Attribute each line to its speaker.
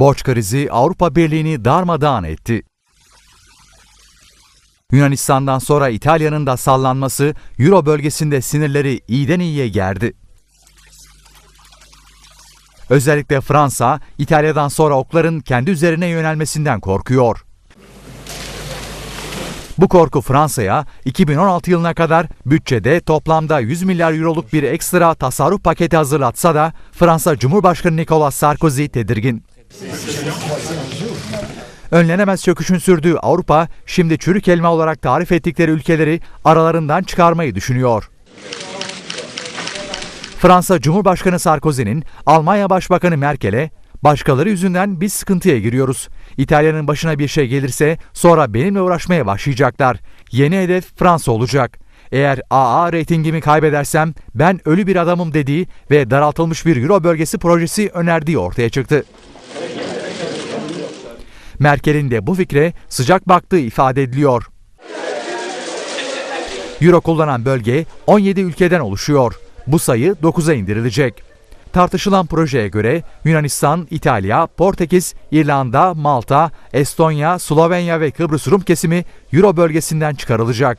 Speaker 1: Borç krizi Avrupa Birliği'ni darmadağın etti. Yunanistan'dan sonra İtalya'nın da sallanması Euro bölgesinde sinirleri iyiden iyiye gerdi. Özellikle Fransa, İtalya'dan sonra okların kendi üzerine yönelmesinden korkuyor. Bu korku Fransa'ya 2016 yılına kadar bütçede toplamda 100 milyar euroluk bir ekstra tasarruf paketi hazırlatsa da Fransa Cumhurbaşkanı Nicolas Sarkozy tedirgin. Önlenemez çöküşün sürdüğü Avrupa, şimdi çürük elma olarak tarif ettikleri ülkeleri aralarından çıkarmayı düşünüyor. Fransa Cumhurbaşkanı Sarkozy'nin Almanya Başbakanı Merkel'e başkaları yüzünden biz sıkıntıya giriyoruz. İtalya'nın başına bir şey gelirse sonra benimle uğraşmaya başlayacaklar. Yeni hedef Fransa olacak. Eğer AA reytingimi kaybedersem ben ölü bir adamım dediği ve daraltılmış bir Euro bölgesi projesi önerdiği ortaya çıktı. Merkel'in de bu fikre sıcak baktığı ifade ediliyor. Euro kullanan bölge 17 ülkeden oluşuyor. Bu sayı 9'a indirilecek. Tartışılan projeye göre Yunanistan, İtalya, Portekiz, İrlanda, Malta, Estonya, Slovenya ve Kıbrıs Rum kesimi Euro bölgesinden çıkarılacak.